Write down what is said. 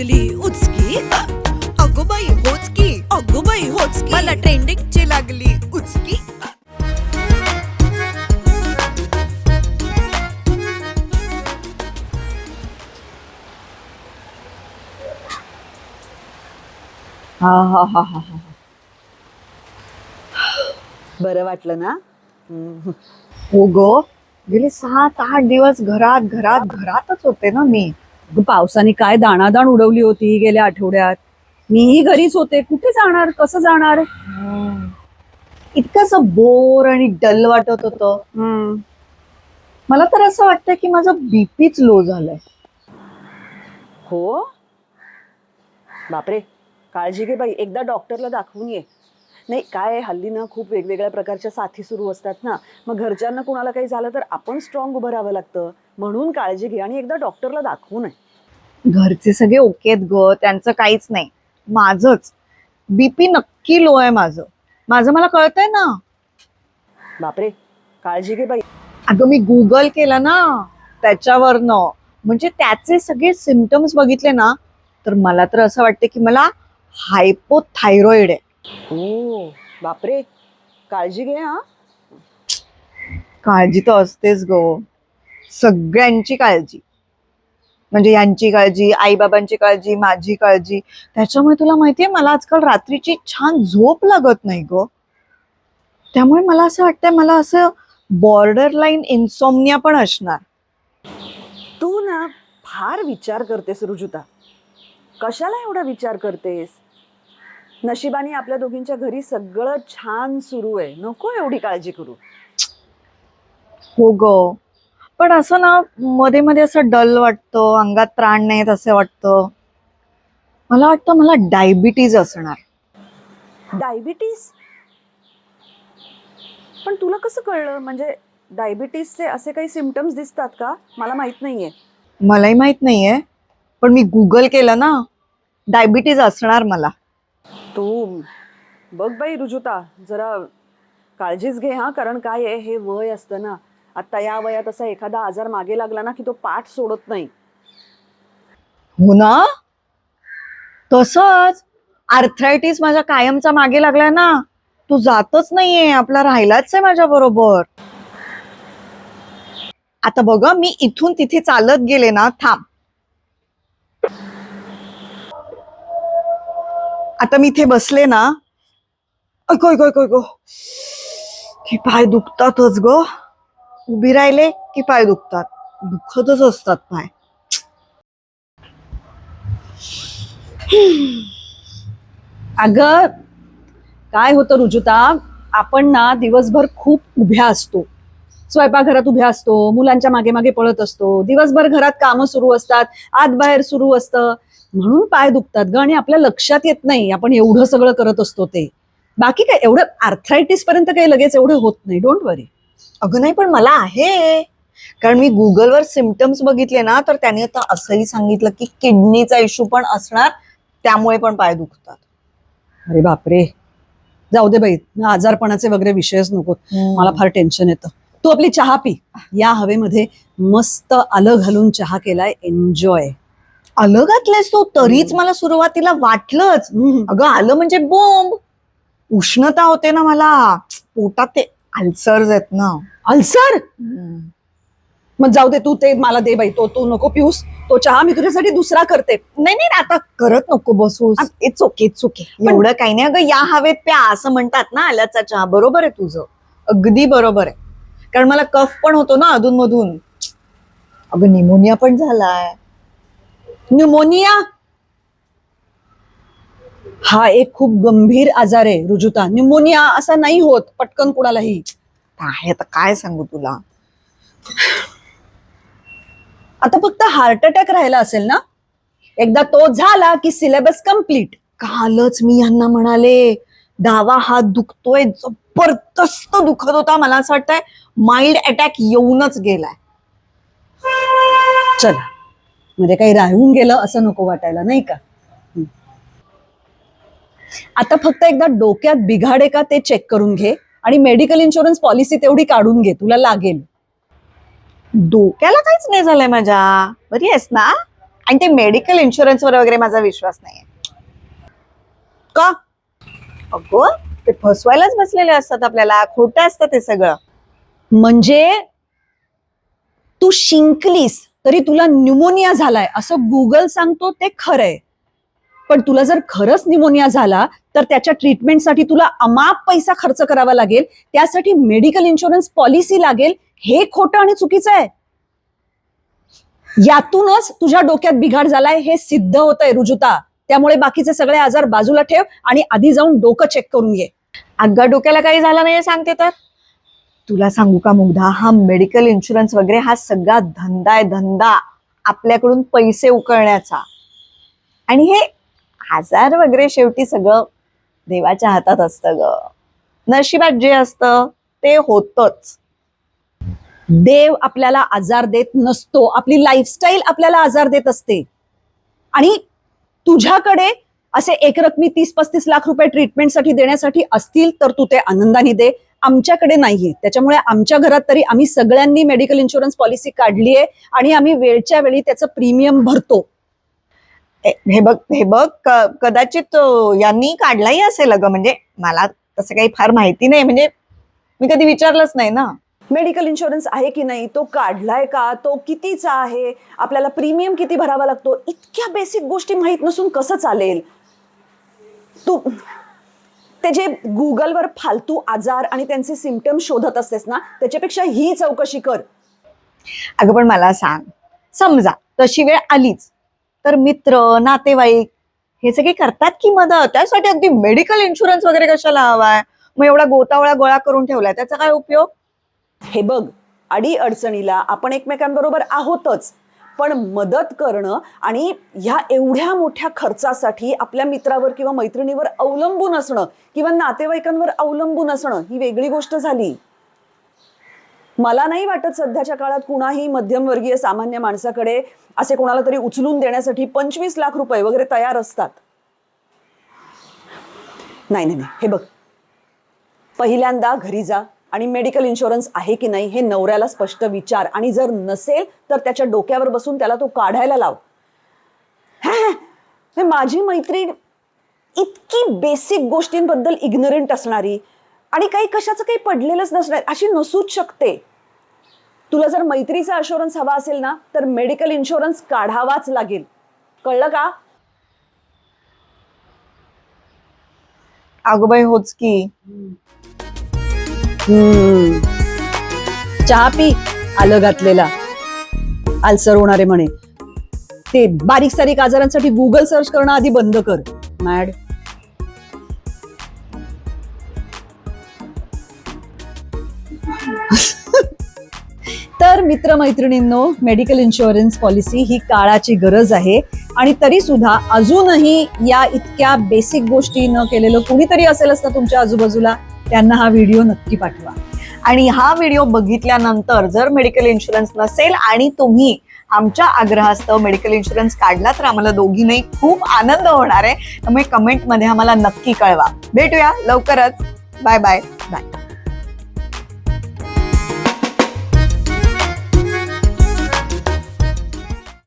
लागली उचकी. अगो बाई होच की अगो बाई होच की मला ट्रेंडिंगची लागली उचकी. हा हा हा हा हा. बरं वाटलं ना? हो ग गेले सात आठ दिवस घरात घरात घरातच होते ना मी. पावसाने काय दाणादाण उडवली होती गेल्या आठवड्यात? मीही घरीच होते. कुठे जाणार? कसं जाणार? इतकंच बोर आणि डल वाटत होतं. मला तर असं वाटतं की माझं बीपीच लो झालंय. हो? बापरे. काळजी घे बाई. एकदा डॉक्टरला दाखवून ये. नाही काय आहे, हल्ली ना खूप वेगवेगळ्या प्रकारच्या साथी सुरू असतात ना. मग घरच्यांना कुणाला काही झालं तर आपण स्ट्रॉंग उभं राहावं लागतं. म्हणून काळजी घे आणि एकदा डॉक्टरला दाखवून आहे घरचे सगळे ओके आहेत ग त्यांचं काहीच नाही. माझंच. बीपी नक्की लो आहे माझं. माझं मला कळतंय ना. बापरे काळजी घे बाई. अगं मी गुगल केलं ना त्याच्यावरनं. म्हणजे त्याचे सगळे सिमटम्स बघितले ना तर मला तर असं वाटतं की मला हायपोथायरॉइड आहे. हो बापरे काळजी घे हा. काळजी तर असतेच ग. सगळ्यांची काळजी. म्हणजे यांची काळजी आईबाबांची काळजी माझी काळजी. त्याच्यामुळे तुला माहितीये मला आजकाल रात्रीची छान झोप लागत नाही ग. त्यामुळे मला असं वाटतंय मला असं बॉर्डर लाईन इन्सोमनिया पण असणार. तू ना फार विचार करतेस रुजुता. कशाला एवढा विचार करतेस? नशिबाने आपल्या दोघींच्या घरी सगळं छान सुरू आहे. नको एवढी काळजी करू. हो ग. पण असं ना मध्ये मध्ये असं डल वाटतं अंगात त्राण नाहीत असं वाटतं. मला वाटतं मला डायबिटीज असणार. डायबिटीस पण तुला कसं कळलं? म्हणजे डायबिटीसचे असे काही सिमटम्स दिसतात का? मला माहीत नाहीये. मलाही माहीत नाहीये. पण मी गुगल केलं ना डायबिटीज असणार मला. तू बघ बाई रुजुता जरा काळजीच घे हा कारण काय आहे? हे वय असतं ना. आता या वयात असा एखादा आजार मागे लागला ना की तो पाठ सोडत नाही. हो ना? तसंच. आर्थरायटिस माझ्या कायमचा मागे लागलाय ना. तू जातच नाहीये आपला राहिलाच आहे माझ्या बरोबर. आता बघ हं, मी इथून तिथे चालत गेले ना थांब. आता मी इथे बसले ना. ऐको ऐको ऐको ऐको. की पाय दुखतातच ग. उभी राहिले की पाय दुखतात. दुखतच असतात पाय. अग काय होतं रुजुता आपण ना दिवसभर खूप उभ्या असतो. स्वयंपाकघरात उभ्या असतो मुलांच्या मागे मागे पळत असतो. दिवसभर घरात कामं सुरू असतात आत बाहेर सुरू असतं. म्हणून पाय दुखतात ग आणि आपल्या लक्षात येत नाही आपण एवढं सगळं करत असतो ते. बाकी काय एवढं आर्थरायटिस पर्यंत काही लगेच एवढं होत नाही. डोंट वरी अगं नाही पण मला आहे. कारण मी गुगलवर सिमटम्स बघितले ना तर त्याने आता असंही सांगितलं की किडनीचा इश्यू पण असणार त्यामुळे पण पाय दुखतात. अरे बापरे. जाऊ दे बाई आजारपणाचे वगैरे विषयच नको. मला फार टेन्शन येतं. तू आपली चहा पी. या हवेमध्ये मस्त आलं घालून चहा केलाय. एन्जॉय आलं घातलेस तू? तरीच मला सुरुवातीला वाटलंच. अगं आलं म्हणजे बोंब उष्णता होते ना मला. पोटात ते अल्सर्स आहेत ना. अल्सर मग जाऊ दे तू ते मला दे बाई तो तू नको पिऊस. तो चहा मी तुझ्यासाठी दुसरा करते. नाही नाही आता करत नको बसूस. इट्स ओके इट्स ओके एवढं काही नाही. अगं या हवेत प्या असं म्हणतात ना आल्याचा चहा. बरोबर आहे तुझं. अगदी बरोबर आहे. कारण मला कफ पण होतो ना अधून मधून अगं निमोनिया पण झालाय. न्यूमोनिया हा एक खूप गंभीर आजार आहे रुजुता. न्यूमोनिया असा नाही होत पटकन कुणालाही. काय आता काय सांगू तुला? आता फक्त हार्ट अटॅक राहिला असेल ना एकदा तो झाला की सिलेबस कंप्लीट कालच मी यांना म्हणाले डावा हात दुखतोय जबरदस्त दुखत होता मला असं वाटतंय माइल्ड अटॅक येऊनच गेलाय. चला. म्हणजे काही राहून गेलं असं नको वाटायला नाही का. आता फक्त एकदा डोक्यात बिघाडे का ते चेक करून घे आणि मेडिकल इन्शुरन्स पॉलिसी तेवढी काढून घे तुला लागेल. डोक्याला काहीच नाही झालंय माझ्या. बरी आहेस ना? आणि ते मेडिकल इन्शुरन्सवर वगैरे माझा विश्वास नाहीये. का? अगं ते फसवायलाच बसलेले असतात आपल्याला. खोटं असतं ते सगळं. म्हणजे तू शिंकलीस तरी तुला न्यूमोनिया झालाय. असं गुगल सांगतो ते खरंय. पण तुला जर खरंच निमोनिया झाला तर त्याच्या ट्रीटमेंटसाठी तुला अमाप पैसा खर्च करावा लागेल. त्यासाठी मेडिकल इन्शुरन्स पॉलिसी लागेल. हे खोटं आणि चुकीचं आहे. यातूनच तुझ्या डोक्यात बिघाड झालाय हे सिद्ध होत आहे रुजुता. त्यामुळे बाकीचे सगळे आजार बाजूला ठेव आणि आधी जाऊन डोकं चेक करून घे. अगं डोक्याला काही झालं नाही सांगते तर? तुला सांगू का मुग्धा हा मेडिकल इन्शुरन्स वगैरे हा सगळा धंदा आहे धंदा. आपल्याकडून पैसे उकळण्याचा. आणि हे आजार वगैरे शेवटी सगळं देवाच्या हातात असतं ग. नशिबात जे असतं ते होतच. देव आपल्याला आजार देत नसतो. आपली लाईफस्टाईल आपल्याला आजार देत असते. आणि तुझ्याकडे असे एकरकमी तीस पस्तीस लाख रुपये ट्रीटमेंटसाठी देण्यासाठी असतील तर तू ते आनंदाने दे. आमच्याकडे नाहीये. त्याच्यामुळे आमच्या घरात तरी आम्ही सगळ्यांनी मेडिकल इन्शुरन्स पॉलिसी काढली आहे आणि आम्ही वेळच्या वेळी त्याचं प्रीमियम भरतो. हे बघ हे बघ कदाचित यांनी काढलाही असेल अगं. म्हणजे मला तसं काही फार माहिती नाही. म्हणजे मी कधी विचारलंच नाही ना. मेडिकल इन्शुरन्स आहे की नाही? तो काढलाय का? तो कितीचा आहे? आपल्याला प्रीमियम किती भरावा लागतो? इतक्या बेसिक गोष्टी माहीत नसून कसं चालेल? तू ते जे गुगलवर फालतू आजार आणि त्यांचे सिमटम शोधत असतेस ना त्याच्यापेक्षा ही चौकशी कर. अगं पण मला सांग. समजा तशी वेळ आलीच. तर मित्र नातेवाईक हे सगळे करतात की मदत? त्यासाठी अगदी मेडिकल इन्शुरन्स वगैरे कशाला हवाय? मग एवढा गोतावळा गोळा करून ठेवलाय त्याचा काय उपयोग? हे बघ अडी अडचणीला आपण एकमेकांबरोबर आहोतच. पण मदत करणं आणि ह्या एवढ्या मोठ्या खर्चासाठी आपल्या मित्रावर किंवा मैत्रिणीवर अवलंबून असणं किंवा नातेवाईकांवर अवलंबून असणं ही वेगळी गोष्ट झाली. मला नाही वाटत सध्याच्या काळात कुणाही मध्यमवर्गीय सामान्य माणसाकडे असे कोणाला तरी उचलून देण्यासाठी पंचवीस लाख रुपये वगैरे तयार असतात. नाही नाही नाही. हे बघ. पहिल्यांदा घरी जा आणि मेडिकल इन्शुरन्स आहे की नाही हे नवऱ्याला स्पष्ट विचार. आणि जर नसेल तर त्याच्या डोक्यावर बसून त्याला तो काढायला लाव. हे माझी मैत्रीण इतकी बेसिक गोष्टींबद्दल इग्नोरंट असणारी आणि काही कशाचं काही पडलेलंच नसणार अशी नसूच शकते. तुला जर मैत्रीचा अशुरन्स हवा असेल ना तर मेडिकल इन्शुरन्स काढावाच लागेल. कळलं का? अगं बाई होच की. हम्म. चहा पी आलं घातलेला. आलसर होणारे म्हणे. ते बारीक सारीक आजारांसाठी गुगल सर्च करणं आधी बंद कर. मॅड मित्रमैत्रिणींनो मेडिकल इन्शुरन्स पॉलिसी ही काळाची गरज आहे. आणि तरी सुद्धा अजूनही या इतक्या बेसिक गोष्टी न केलेलं कुणीतरी असेल असतं तुमच्या आजूबाजूला त्यांना हा व्हिडिओ नक्की पाठवा. आणि हा व्हिडिओ बघितल्यानंतर जर मेडिकल इन्शुरन्स नसेल आणि तुम्ही आमच्या आग्रहास्तव मेडिकल इन्शुरन्स काढला तर आम्हाला दोघींनाही खूप आनंद होणार आहे. त्यामुळे कमेंटमध्ये आम्हाला नक्की कळवा. भेटूया लवकरच. Bye bye